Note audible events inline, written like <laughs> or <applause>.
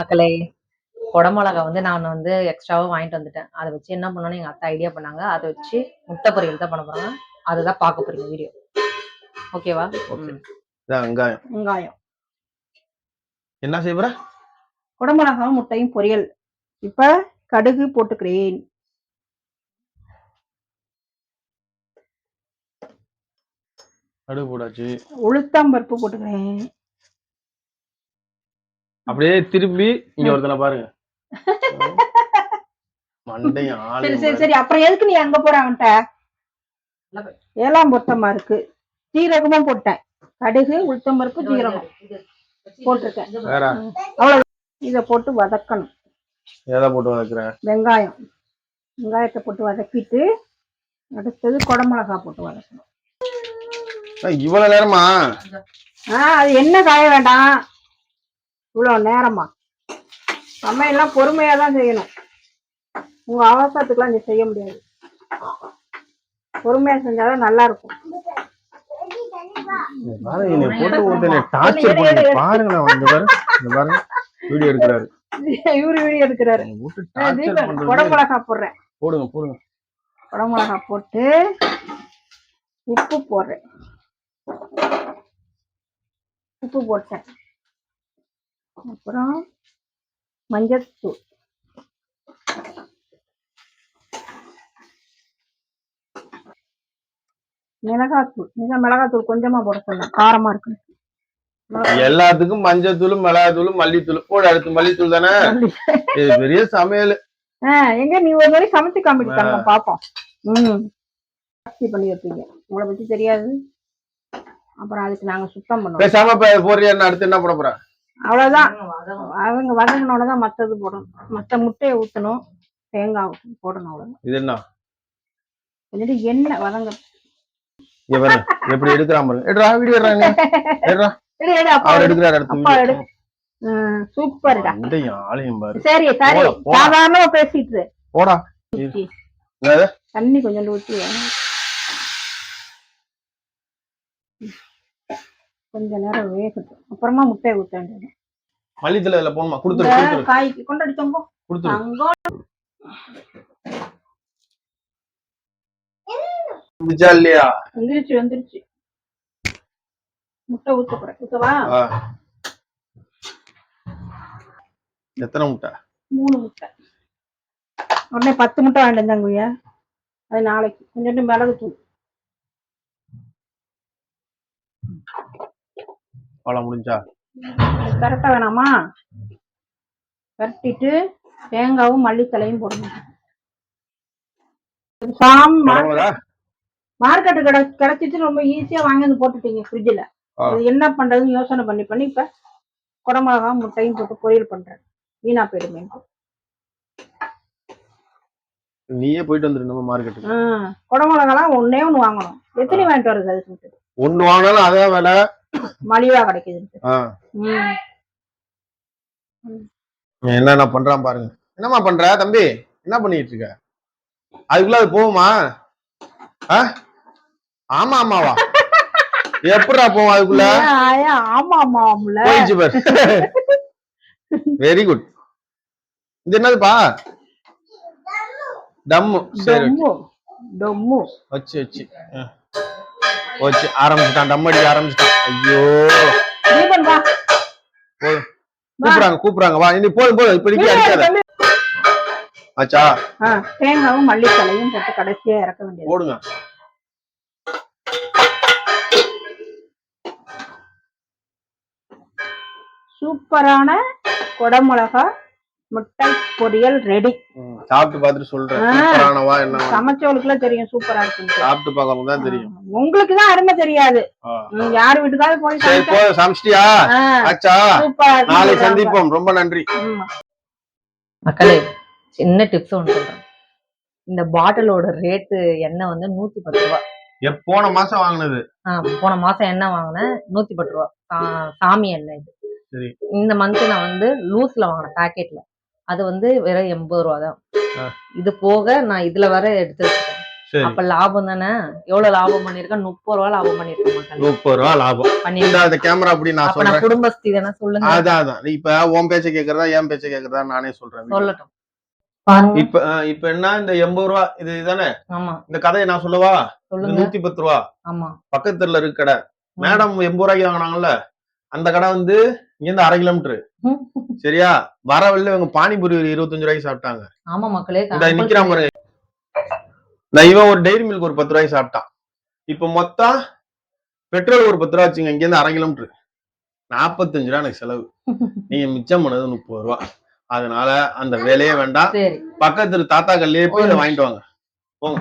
மக்களே குடமிளகா வந்து நான் வந்து எக்ஸ்ட்ராவா வாங்கிட்டு வந்துட்டேன். அதை வச்சு என்ன பண்ணணும்னு எங்க அத்தை ஐடியா பண்ணாங்க. அதை வச்சு முட்டை பொரியல் தான் பண்ண போறாங்க அதுதான் பார்க்க போறீங்க வீடியோ ஓகேவா வெங்காயம். வெங்காயம். என்ன செய்ய போற? குடமிளகாவும் முட்டையும் பொரியல். இப்ப கடுகு போட்டுக்கிறேன். கடுகு போடாச்சு உளுத்தம் பருப்பு போட்டுக்கிறேன். அப்படியே திரும்பி இங்க ஒருத்தனை பாருங்க. <laughs> மண்டையும் சரி சரி சரி. அப்புறம் எதுக்கு நீ அங்க போற அவன்கிட்ட? ஏழாம் பொத்தமா இருக்கு சீரகமும் போட்டேன். கடுகு உளுத்தம் பருப்பு சீரகம் போட்டிருக்கேன். அவ்வளவு. இத போட்டு வதக்கணும். எதை போட்டு வதக்குறேன் வெங்காயம். வெங்காயத்தை போட்டு வதக்கிட்டு அடுத்தது குடமிளகா போட்டு வதக்கணும். இவ்வளவு நேரமா? ஆ அது என்ன காய வேண்டாம்? இவ்வளவு நேரமா? சமையல்லாம் பொறுமையா தான் செய்யணும். உங்க அவசரத்துக்குலாம் நீ செய்ய முடியாது. பொறுமையா செஞ்சாதான் நல்லா இருக்கும் வீடியோ எடுக்கிறாரு. <laughs> இவரு வீடியோ எடுக்கிறாரு. குடமிளகா போடுறேன். போடுங்க போடுங்க. குடமிளகா போட்டு உப்பு போடுறேன். உப்பு போட்டேன். அப்புறம் மஞ்சத்தூள். மிளகாத்தூள். மிக மிளகாத்தூள் கொஞ்சமா போட சொன்னேன். காரமா இருக்கு எல்லாத்துக்கும் மஞ்சத்தூள் மிளகாத்தூள் மல்லித்தூள். போடு அடுத்து மல்லித்தூள் தானே? இது பெரிய சமையல். எங்க நீ ஒரு மாதிரி சமைச்சு காமிட்டாங்க பாப்போம். ம். ஜாஸ்தி பண்ணி வைப்பீங்க உங்களை பத்தி தெரியாது. அப்புறம் அதுக்கு நாங்க சுத்தம் பண்ணுவோம். பேசாம போறியா அடுத்து என்ன பண்ண போற? அவ்வளவுதான். அவங்க வதங்கினோட தான் மத்தது போடணும். மத்த முட்டையை ஊத்தணும் தேங்காய் போடணும் அவ்வளவுதான். இது என்ன? எண்ணெய் வதங்க. எப்படி எடுக்கிறான் எடுறா வீடியோ எடுறா. அவர். எடுக்கிறாரு சூப்பர்டா சரி சரி. சாதாரணமா பேசிட்டு. போடா. என்னது? தண்ணி கொஞ்சம் ஊற்றி கொஞ்ச நேரம் வேகட்டும். அப்புறமா முட்டையை ஊத்த வேண்டியது மல்லித்தலை இதுல போகணுமா கொடுத்துரு கொடுத்துரு. காய்க்கு கொண்டாடிச்சோங்க கொடுத்துரு. தங்கம் இருந்துச்சா இல்லையா? வந்துருச்சு வந்துருச்சு. முட்டை ஊத்த போறேன். ஊத்தவா? ஆ. எத்தனை முட்டை? மூணு முட்டை. உடனே பத்து முட்டை வாங்கிட்டு வந்தாங்க அது நாளைக்கு. கொஞ்சோண்டு மிளகு தூள் அவ்வளவு முடிஞ்சா? கரெக்டா வேணாமா? கரட்டிட்டு தேங்காவும் மல்லித்தலையும் போடணும்? மார்க்கெட்டு கிடை கிடைச்சிட்டு ரொம்ப ஈஸியா வாங்கி வந்து போட்டுட்டீங்க ஃப்ரிட்ஜில் என்ன பண்றதுன்னு யோசனை பண்ணி பண்ணி இப்ப குடமிளகா முட்டையும் போட்டு பொரியல் பண்றேன். வீணா போயிடுமே. நீயே போயிட்டு வந்துரு நம்ம மார்க்கெட்டுக்கு. குடமிளகாலாம் ஒன்னே ஒண்ணு வாங்கணும். எத்தனை வாங்கிட்டு வருது அது ஒண்ணு வாங்கினாலும் அதே விலை. மலிவா கிடைக்குது. என்னென்ன பண்றான் பாருங்க. என்னம்மா பண்ற தம்பி? என்ன பண்ணிட்டு இருக்க அதுக்குள்ள அது போகுமா? ஆமா ஆமாவா எப்படிடா போவோம் அதுக்குள்ள? ஆமா போயிடுச்சு பாரு. வெரி குட் இது என்னதுப்பா? டம்மு. சரி டொம்மு டொம்மு. வச்சு வச்சு. ஆ. வச்சு ஆரம்பிச்சிட்டான் டம் அடிக்க ஆரம்பிச்சிட்டான். ஐயோ. போதும் கூப்பிடுறாங்க கூப்பிடுறாங்க வா. இனி போதும் போதும் இப்படிக்கு அடிக்காத. ஆச்சா. தேங்காவும் மல்லித்தலையும் போட்டு கடைசியா இறக்க வேண்டியது. போடுங்க. சூப்பரான குடமிளகா முட்டை பொரியல் ரெடி சாப்பிட்டு பார்த்துட்டு சொல்றேன். சூப்பரானவா என்ன சமைச்சவளுக்குலாம் தெரியும் சூப்பரா இருக்கு சாப்பிட்டு பார்க்கறவங்க தான் தெரியும். உங்களுக்கு தான் அருமை தெரியாது. யார் வீட்டுக்காவது போய் சரி போதும் சமைச்சிட்டியா? ஆச்சா? நாளை. சந்திப்போம். ரொம்ப நன்றி. மக்களே சின்ன டிப்ஸ் ஒன்று சொல்றேன். இந்த பாட்டிலோட ரேட்டு எண்ணெய் வந்து நூத்தி பத்து ரூபா போன மாசம் வாங்கினது. போன மாசம் எண்ணெய் வாங்கினேன்? நூத்தி பத்து ரூபா. சா- சாமி எண்ணெய் இது. சரி. இந்த மந்த் நான் வந்து லூஸ்ல வாங்கினேன் பாக்கெட்ல அது வந்து வெறும் எண்பது ரூபா தான். இது போக நான் இதுல வர எடுத்து வச்சிருக்கேன் சரி. அப்ப லாபம் தானே? எவ்வளவு லாபம் பண்ணிருக்கேன் முப்பது ரூபா லாபம் பண்ணிருக்கேன் முப்பது ரூபா லாபம். பண்ணிருக்கேன் இந்த அந்த கேமரா அப்படி நான் சொல்றேன். குடும்பஸ்தி தானே? சொல்லுங்க. அதான் அதான். இப்ப உன் பேச்ச கேக்குறதா என் பேச்ச கேக்குறதா நானே சொல்றேன். சொல்லட்டும். இப்ப இப்ப என்ன இந்த எண்பது ரூபா? இது இதுதானே ஆமா. இந்த கதையை நான் சொல்லவா? நூத்தி பத்து ரூபா. ஆமா. பக்கத்துல இருக்கு கடை. மேடம் எண்பது ரூபாய்க்கு வாங்கினாங்கல்ல அந்த கடை வந்து இங்க இருந்து அரை கிலோமீட்டர். <laughs> சரியா? வர வழியில இவங்க பானிபூரி ஒரு இருபத்தஞ்சு ரூபாய்க்கு சாப்பிட்டாங்க. ஆமா மக்களே நிக்கிறான் பாருங்க இந்த இவன் ஒரு டெய்ரி மில்க் ஒரு பத்து ரூபாய்க்கு சாப்பிட்டான். இப்ப மொத்தம் பெட்ரோல் ஒரு பத்து ரூபா வச்சுங்க இங்க இருந்து அரை கிலோமீட்டர். நாற்பத்தஞ்சு ரூபா எனக்கு செலவு. <laughs> நீங்க மிச்சம் பண்ணது முப்பது ரூபா. அதனால அந்த வேலையே வேண்டாம். பக்கத்துல தாத்தா கல்லையே போய் வாங்கிட்டு வாங்க. போங்க.